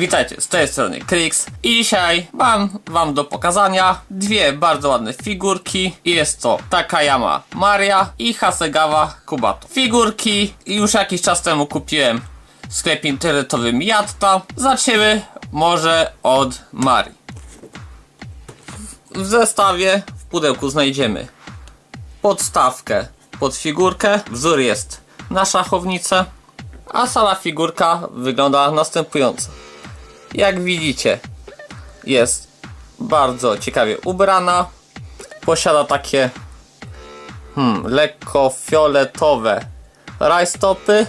Witajcie, z tej strony Krix i dzisiaj mam wam do pokazania dwie bardzo ładne figurki. Jest to Takayama Maria i Hasegawa Kubato. Figurki już jakiś czas temu kupiłem w sklepie internetowym Yatta. Zaczniemy może od Marii. W zestawie w pudełku znajdziemy podstawkę pod figurkę. Wzór jest na szachownicę, a sama figurka wygląda następująco. Jak widzicie, jest bardzo ciekawie ubrana. Posiada takie hmm, lekko fioletowe rajstopy.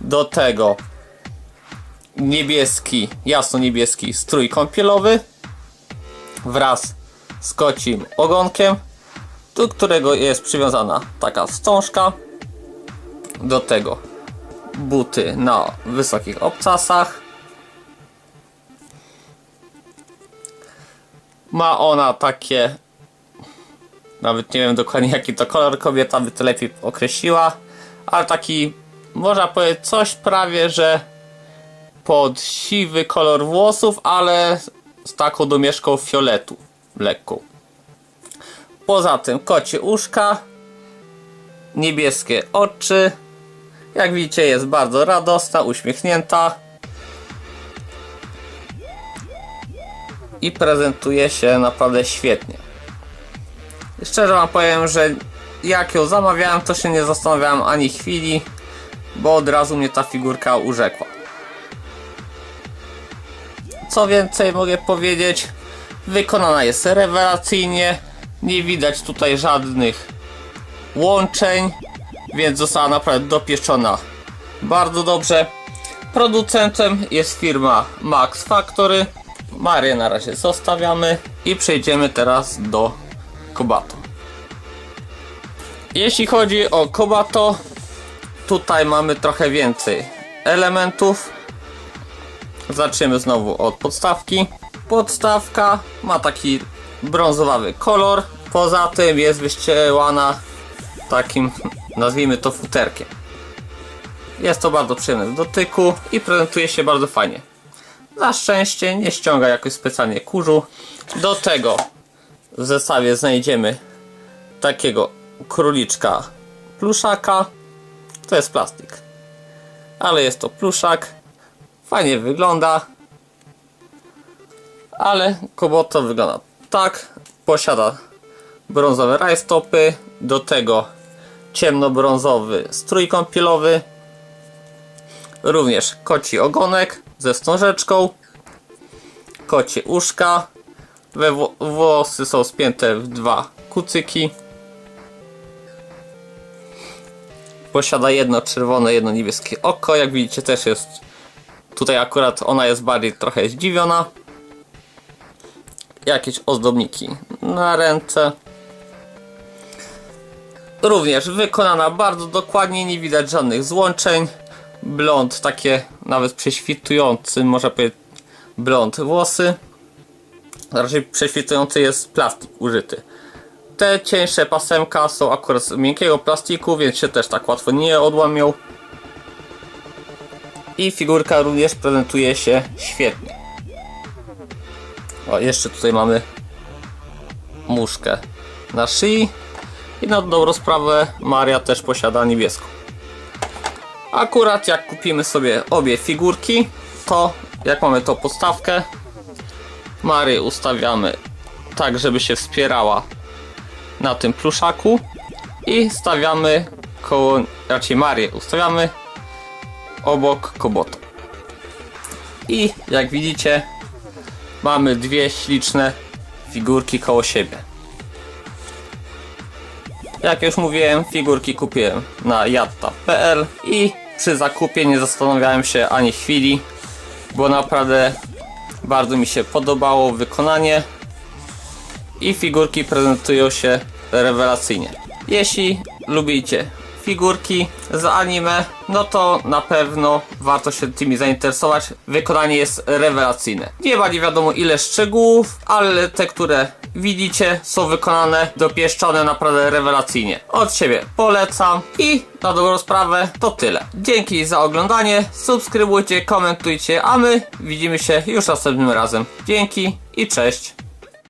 Do tego niebieski, jasno niebieski strój kąpielowy wraz z kocim ogonkiem, do którego jest przywiązana taka wstążka. Do tego buty na wysokich obcasach. Ma ona takie, nawet nie wiem dokładnie jaki to kolor, kobieta by to lepiej określiła, ale taki, można powiedzieć, coś prawie, że pod siwy kolor włosów, ale z taką domieszką fioletu lekką. Poza tym kocie uszka, niebieskie oczy. Jak widzicie jest bardzo radosna, uśmiechnięta. I prezentuje się naprawdę świetnie. Szczerze wam powiem, że jak ją zamawiałem, to się nie zastanawiałem ani chwili, bo od razu mnie ta figurka urzekła. Co więcej mogę powiedzieć, wykonana jest rewelacyjnie, nie widać tutaj żadnych łączeń, więc została naprawdę dopieszczona bardzo dobrze. Producentem jest firma Max Factory. Marię na razie zostawiamy i przejdziemy teraz do Kobato. Jeśli chodzi o Kobato, tutaj mamy trochę więcej elementów. Zaczniemy znowu od podstawki. Podstawka ma taki brązowawy kolor. Poza tym jest wyścielana takim, nazwijmy to futerkiem. Jest to bardzo przyjemne w dotyku i prezentuje się bardzo fajnie. Na szczęście nie ściąga jakoś specjalnie kurzu. Do tego w zestawie znajdziemy takiego króliczka pluszaka. To jest plastik. Ale jest to pluszak. Fajnie wygląda. Ale koboto wygląda tak. Posiada brązowe rajstopy. Do tego ciemnobrązowy strój kąpielowy. Również koci ogonek ze wstążeczką. Kocie uszka. We wło- włosy są spięte w dwa kucyki. Posiada jedno czerwone, jedno niebieskie oko. Jak widzicie też jest Tutaj akurat ona jest bardziej trochę zdziwiona. Jakieś ozdobniki na ręce. Również wykonana bardzo dokładnie, nie widać żadnych złączeń. Blond, takie nawet prześwitujący, można powiedzieć, blond włosy. Raczej prześwitujący jest plastik użyty. Te cieńsze pasemka są akurat z miękkiego plastiku, więc się też tak łatwo nie odłamią. I figurka również prezentuje się świetnie. O, jeszcze tutaj mamy muszkę na szyi. I na dobrą sprawę Maria też posiada niebieską. Akurat jak kupimy sobie obie figurki, to jak mamy tą podstawkę, Marię ustawiamy tak, żeby się wspierała na tym pluszaku i stawiamy koło, raczej Marię ustawiamy obok Koboto. I jak widzicie, mamy dwie śliczne figurki koło siebie. Jak już mówiłem, figurki kupiłem na jatta.pl i przy zakupie nie zastanawiałem się ani chwili, bo naprawdę bardzo mi się podobało wykonanie i figurki prezentują się rewelacyjnie. Jeśli lubicie figurki z anime, no to na pewno warto się tymi zainteresować. Wykonanie jest rewelacyjne. Nie ma nie wiadomo ile szczegółów, ale te, które widzicie są wykonane, dopieszczone naprawdę rewelacyjnie. Od siebie polecam i na dobrą sprawę to tyle. Dzięki za oglądanie, subskrybujcie, komentujcie, a my widzimy się już następnym razem. Dzięki i cześć.